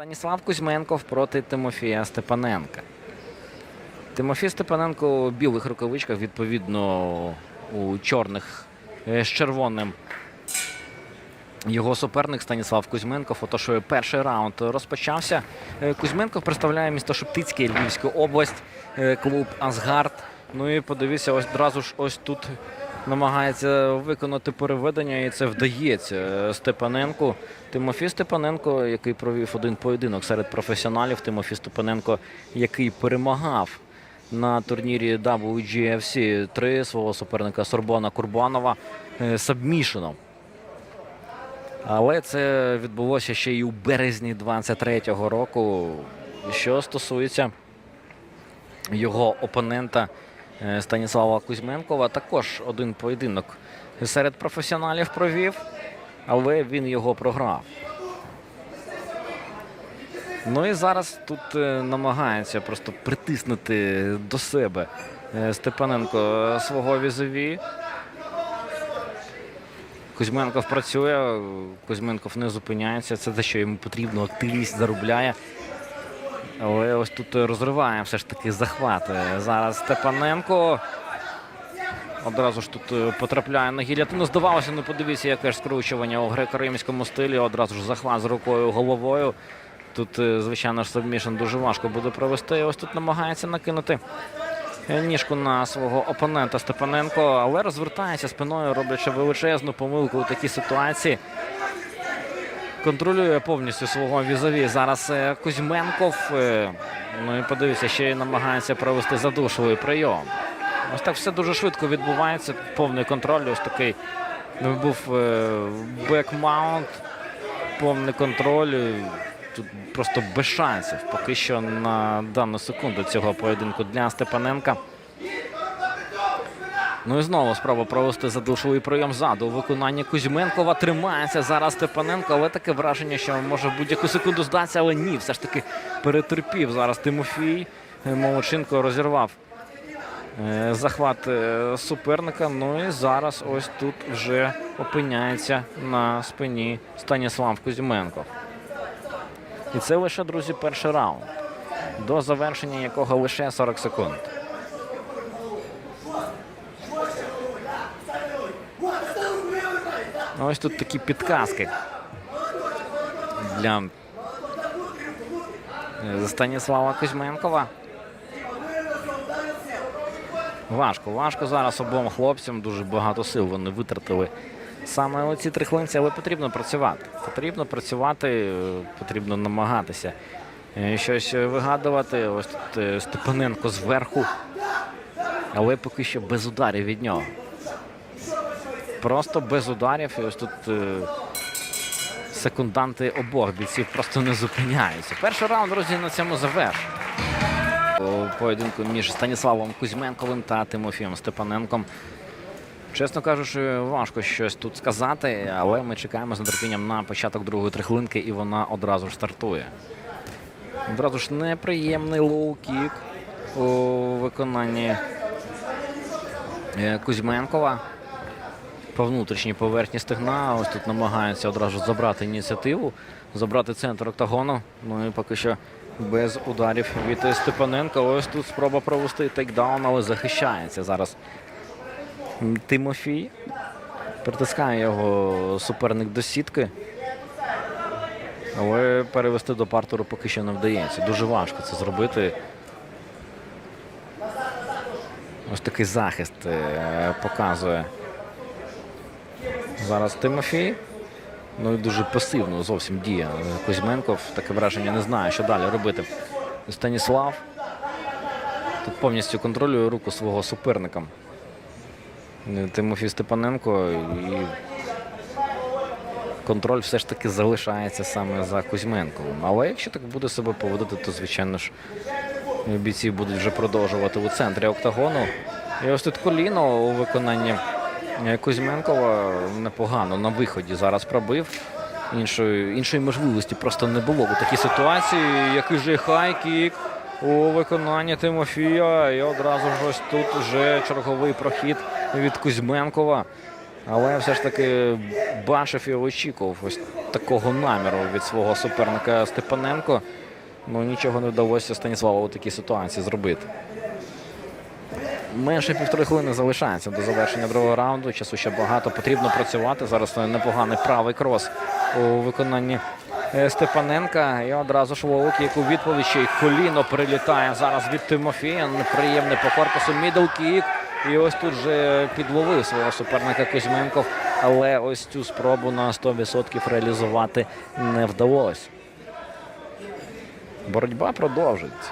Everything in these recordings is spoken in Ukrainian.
Станіслав Кузьменков проти Тимофія Степаненка. Тимофій Степаненко у білих рукавичках, відповідно, у чорних е, з червоним. Його суперник Станіслав Кузьменков. Отож, перший раунд розпочався. Е, Кузьменков представляє місто Шептицьке, Львівську область, е, клуб Асгард. Ну і подивіться, ось одразу ж ось тут намагається виконати переведення, і це вдається е, Степаненку. Тимофій Степаненко, який провів один поєдинок серед професіоналів. Тимофій Степаненко, який перемагав на турнірі WGFC 3 свого суперника Сорбона Курбанова е, сабмішеном. Але це відбулося ще й у березні 23-го року. Що стосується його опонента Станіслава Кузьменкова, також один поєдинок серед професіоналів провів, але він його програв. Ну і зараз тут е, намагається просто притиснути до себе е, Степаненко е, свого візові. Кузьменков працює, Кузьменков не зупиняється. Це те, що йому потрібно, активність заробляє. Але ось тут розриває все ж таки захват. Е, Зараз Степаненко. Одразу ж тут е, потрапляє на гілятину. Здавалося, ну подивіться, яке ж скручування у греко-римському стилі. Одразу ж захват з рукою головою. Тут, е, звичайно ж, дуже важко буде провести. Ось тут намагається накинути ніжку на свого опонента Степаненко, але розвертається спиною, роблячи величезну помилку у такій ситуації. Контролює повністю свого візові. Зараз е, Кузьменков. е, Ну і подивіться, ще й намагається провести задушливий прийом. Ось так все дуже швидко відбувається. Повний контроль. Ось такий ну, був е, бекмаунт, повний контроль. Тут просто без шансів. Поки що на дану секунду цього поєдинку для Степаненка. Ну і знову спроба провести задушовий прийом ззаду. У виконанні Кузьменкова тримається зараз Степаненко, але таке враження, що може в будь-яку секунду здатися, але ні, все ж таки перетерпів зараз Тимофій. Е, Молодченко розірвав е, захват е, суперника. Ну і зараз ось тут вже опиняється на спині Станіслав Кузьменков. І це лише, друзі, перший раунд, до завершення якого лише 40 секунд. Ось тут такі підказки для е, Станіслава Кузьменкова. Важко, важко зараз обом хлопцям. Дуже багато сил вони витратили саме оці три хвилинці, але потрібно працювати. Потрібно працювати, е, потрібно намагатися е, щось вигадувати. Ось тут Степаненко зверху, але поки що без ударів від нього. Просто без ударів. І ось тут е, секунданти обох бійців просто не зупиняються. Перший раунд, друзі, на цьому завершено. У поєдинку між Станіславом Кузьменковим та Тимофієм Степаненком. Чесно кажучи, важко щось тут сказати, але ми чекаємо з нетерпінням на початок другої трихлинки, і вона одразу ж стартує. Одразу ж неприємний лоу-кік у виконанні е, Кузьменкова по внутрішній поверхні стегна. Ось тут намагаються одразу забрати ініціативу, забрати центр октагону. Ну і поки що без ударів від Степаненка. Ось тут спроба провести тейкдаун, але захищається зараз Тимофій. Притискає його суперник до сітки. Але перевести до партеру поки що не вдається. Дуже важко це зробити. Ось такий захист е, показує зараз Тимофій. Ну і дуже пасивно зовсім діє Кузьменков. Таке враження не знає, що далі робити. Станіслав тут повністю контролює руку свого суперника. Е, Тимофій Степаненко і контроль все ж таки залишається саме за Кузьменковим. Але якщо так буде себе поводити, то звичайно ж бійці будуть вже продовжувати у центрі октагону. І ось тут коліно у виконанні Кузьменкова непогано на виході зараз пробив. Іншої, іншої можливості просто не було у такій ситуації. Який же хай-кік у виконанні Тимофія. І одразу ж ось тут вже черговий прохід від Кузьменкова. Але все ж таки бачив і очікував ось такого наміру від свого суперника Степаненко. Ну нічого не вдалося Станіславу у такій ситуації зробити. Менше півтори хвилини залишається до завершення другого раунду. Часу ще багато. Потрібно працювати. Зараз непоганий правий крос у виконанні е, Степаненка. І одразу ж Вовк, яку відповідь ще й коліно прилітає зараз від Тимофія. Неприємний по корпусу. Мідл кік. І ось тут же підловив свого суперника Кузьменков. Але ось цю спробу на 100% реалізувати не вдалося. Боротьба продовжується.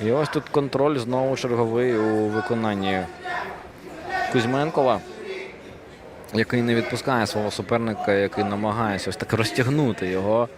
І ось тут контроль знову черговий у виконанні Кузьменкова, який не відпускає свого суперника, який намагається ось так розтягнути його.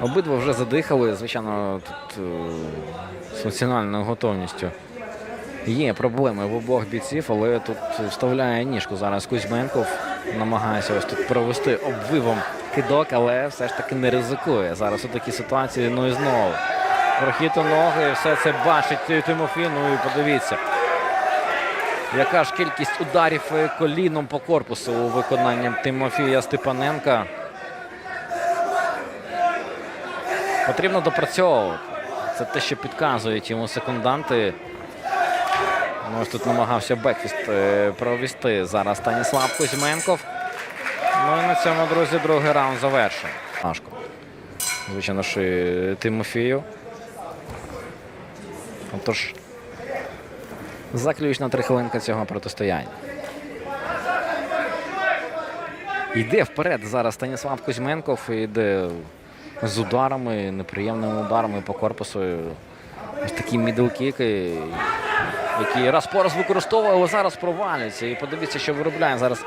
Обидва вже задихали, звичайно, тут е, з національною готовністю. Є проблеми в обох бійців, але тут вставляє ніжку зараз Кузьменков. Намагається ось тут провести обвивом кидок, але все ж таки не ризикує. Зараз у такій ситуації, ну і знову. Прохід у ноги, все це бачить Тимофій. Ну і подивіться. Яка ж кількість ударів е, коліном по корпусу у виконанні Тимофія Степаненка. Потрібно допрацьовувати. Це те, що підказують йому секунданти. Ну, тут намагався бекфіст е, провести зараз Станіслав Кузьменков. Ну і на цьому, друзі, другий раунд завершено. Важко. Звичайно, що Тимофію. Отож, заключна три хвилинка цього протистояння. Йде вперед зараз Станіслав Кузьменков. Йде з ударами, неприємними ударами по корпусу. Ось такі мідлкіки, які раз по раз використовували, але зараз провалюються. І подивіться, що виробляє зараз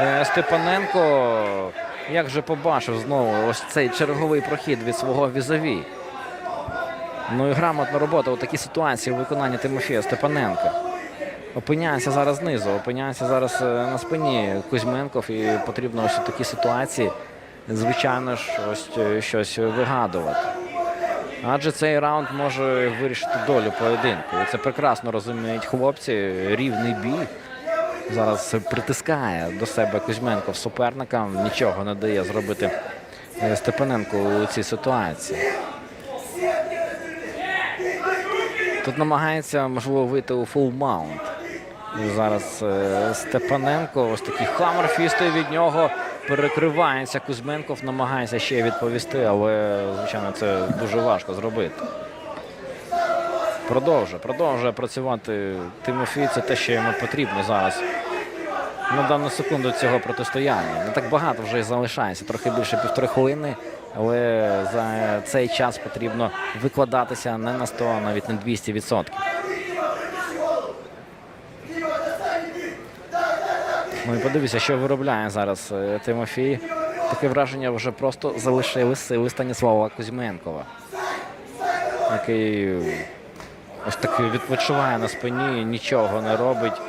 е, Степаненко. Як же побачив знову ось цей черговий прохід від свого візові. Ну і грамотна робота у такій ситуації у виконанні Тимофія Степаненка. Опиняється зараз знизу, опиняється зараз е, на спині Кузьменков і потрібно ось у такій ситуації, звичайно ж, ось е, щось вигадувати. Адже цей раунд може вирішити долю поєдинку. І це прекрасно розуміють хлопці. Рівний бій. Зараз притискає до себе Кузьменков суперника. Нічого не дає зробити е, Степаненко у цій ситуації. Тут намагається, можливо, вийти у фул маунт. І Зараз е, Степаненко, ось такий хаммер фісти від нього перекривається. Кузьменков намагається ще відповісти, але, звичайно, це дуже важко зробити. Продовжує, продовжує працювати Тимофій. Це те, що йому потрібно зараз. На дану секунду цього протистояння. Не так багато вже і залишається, трохи більше півтори хвилини. Але за цей час потрібно викладатися не на 100, а навіть на 200%. Ну і подивіться, що виробляє зараз е, Тимофій. Таке враження вже просто залишили сили Станіслава Кузьменкова, який ось таки відпочиває на спині, нічого не робить.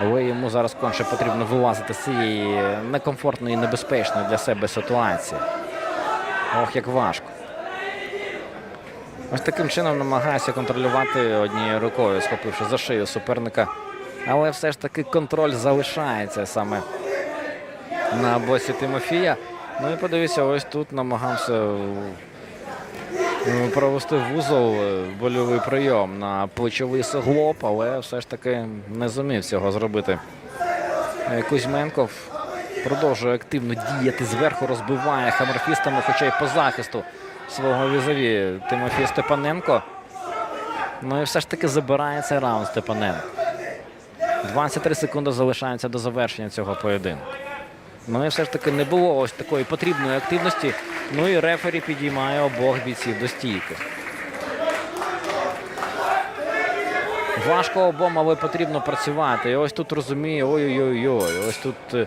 Але йому зараз конче потрібно вилазити з цієї некомфортної і небезпечної для себе ситуації. Ох, як важко. Ось таким чином намагається контролювати однією рукою, схопивши за шию суперника. Але все ж таки контроль залишається саме на боці Тимофія. Ну і подивіться, ось тут намагався провести вузол е, больовий прийом на плечовий суглоб, але все ж таки не зумів цього зробити. Е, Кузьменков продовжує активно діяти зверху, розбиває хамерфістами, хоча й по захисту свого візові Тимофій Степаненко. Ну і все ж таки забирає цей раунд Степаненко. 23 секунди залишається до завершення цього поєдинку. Ну і все ж таки не було ось такої потрібної активності. Ну і рефері підіймає обох бійців до стійки. Важко обом, але потрібно працювати. І ось тут розуміє, ой-ой-ой, ось тут е,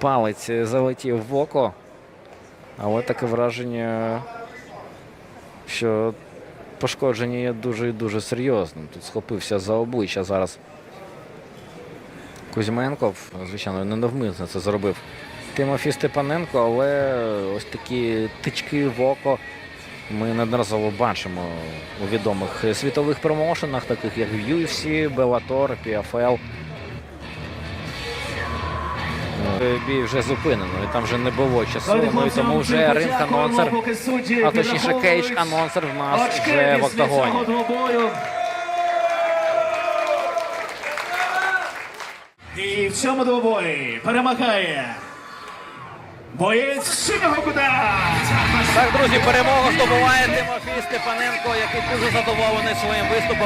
палець е, залетів в око. Але таке враження, що пошкодження є дуже і дуже серйозним. Тут схопився за обличчя зараз Кузьменков. Звичайно, ненавмисно це зробив Тимофій Степаненко, але ось такі тички в око ми неодноразово бачимо у відомих світових промоушенах, таких як UFC, Bellator, PFL. Бій вже зупинено, і там вже не було часу. Ну і тому вже ринг анонсер, а точніше кейдж анонсер в нас вже в октагоні. І в цьому двобої перемагає боєць синього кута. Так, друзі, перемогу здобуває Тимофій Степаненко, який дуже задоволений своїм виступом.